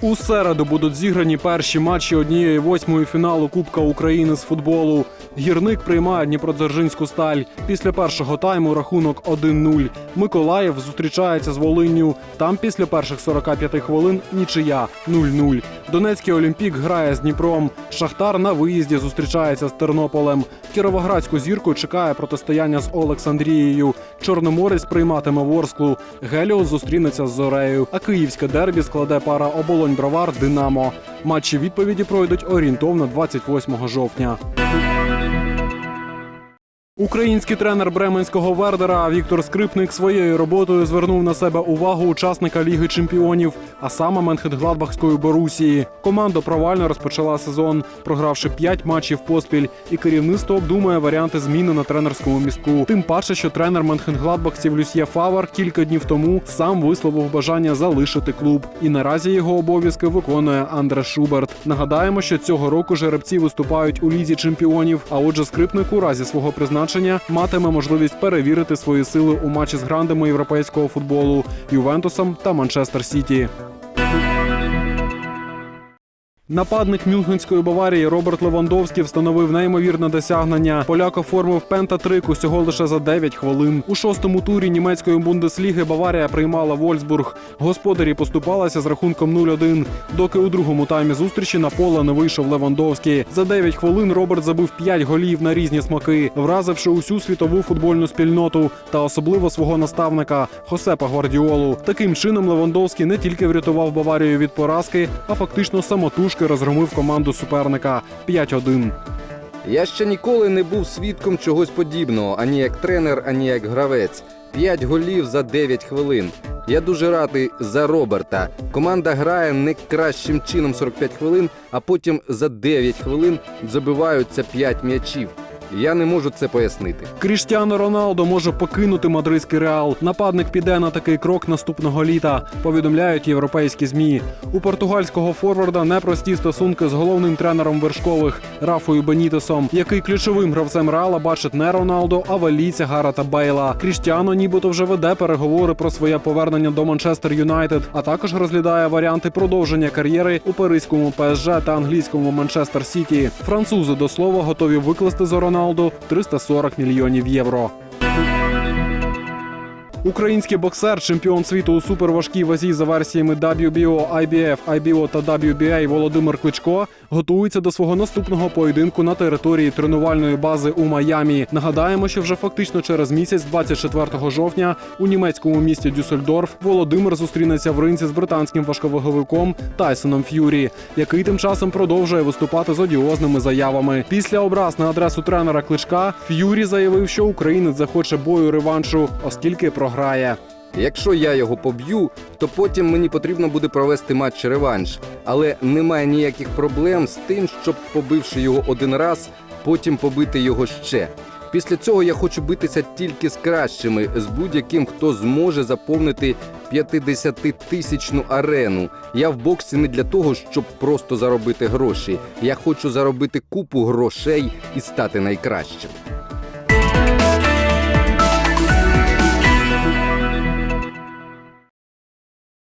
У середу будуть зіграні перші матчі однієї восьмої фіналу Кубка України з футболу. Гірник приймає Дніпродзержинську сталь. Після першого тайму рахунок 1-0. Миколаїв зустрічається з Волинню. Там після перших 45 хвилин нічия 0-0. Донецький Олімпік грає з Дніпром. Шахтар на виїзді зустрічається з Тернополем. Кіровоградську зірку чекає протистояння з Олександрією. Чорноморець прийматиме Ворсклу. Геліос зустрінеться з Зорею. А київське дербі складе пара оболонь Бровар Динамо. Матчі відповіді пройдуть орієнтовно 28 жовтня. Український тренер Бременського Вердера Віктор Скрипник своєю роботою звернув на себе увагу учасника Ліги Чемпіонів, а саме Менхенгладбахської Борусії. Команда провально розпочала сезон, програвши 5 матчів поспіль, і керівництво обдумує варіанти зміни на тренерському містку. Тим паче, що тренер Менхенгладбахців Люсьє Фавар кілька днів тому сам висловив бажання залишити клуб. І наразі його обов'язки виконує Андре Шуберт. Нагадаємо, що цього року жеребці виступають у лізі чемпіонів. А отже, скрипник у разі свого призначення матиме можливість перевірити свої сили у матчі з грандами європейського футболу Ювентусом та Манчестер Сіті. Нападник Мюнхенської Баварії Роберт Левандовський встановив неймовірне досягнення. Поляк оформив пентатрик усього лише за 9 хвилин. У шостому турі німецької бундесліги Баварія приймала Вольсбург. Господарі поступалися з рахунком 0-1, доки у другому таймі зустрічі на поле не вийшов Левандовський. За 9 хвилин Роберт забив 5 голів на різні смаки, вразивши усю світову футбольну спільноту та особливо свого наставника Хосепа Гвардіолу. Таким чином Левандовський не тільки врятував Баварію від поразки, а фактично самотужки розгромив команду суперника 5-1. Я ще ніколи не був свідком чогось подібного, ані як тренер, ані як гравець. П'ять голів за 9 хвилин. Я дуже радий за Роберта. Команда грає не кращим чином 45 хвилин, а потім за 9 хвилин забиваються 5 м'ячів. Я не можу це пояснити. Кріштіано Роналдо може покинути мадридський реал. Нападник піде на такий крок наступного літа. Повідомляють європейські змі. У португальського форварда непрості стосунки з головним тренером вершкових Рафою Бенітесом, який ключовим гравцем реала бачить не Роналдо, а валійця Гарата Бейла. Кріштіано нібито вже веде переговори про своє повернення до Манчестер Юнайтед, а також розглядає варіанти продовження кар'єри у паризькому ПСЖ та англійському Манчестер Сіті. Французи до слова готові викласти за Роналдо 340 мільйонів євро. Український боксер, чемпіон світу у суперважкій вазі за версіями WBO, IBF, IBO та WBA Володимир Кличко готується до свого наступного поєдинку на території тренувальної бази у Майамі. Нагадаємо, що вже фактично через місяць, 24 жовтня, у німецькому місті Дюссельдорф Володимир зустрінеться в ринці з британським важковаговиком Тайсоном Ф'юрі, який тим часом продовжує виступати з одіозними заявами. Після образ на адресу тренера Кличка Ф'юрі заявив, що українець захоче бою реваншу, оскільки програє. Якщо я його поб'ю, то потім мені потрібно буде провести матч реванш. Але немає ніяких проблем з тим, щоб побивши його один раз, потім побити його ще. Після цього я хочу битися тільки з кращими, з будь-яким, хто зможе заповнити 50-тисячну арену. Я в боксі не для того, щоб просто заробити гроші. Я хочу заробити купу грошей і стати найкращим.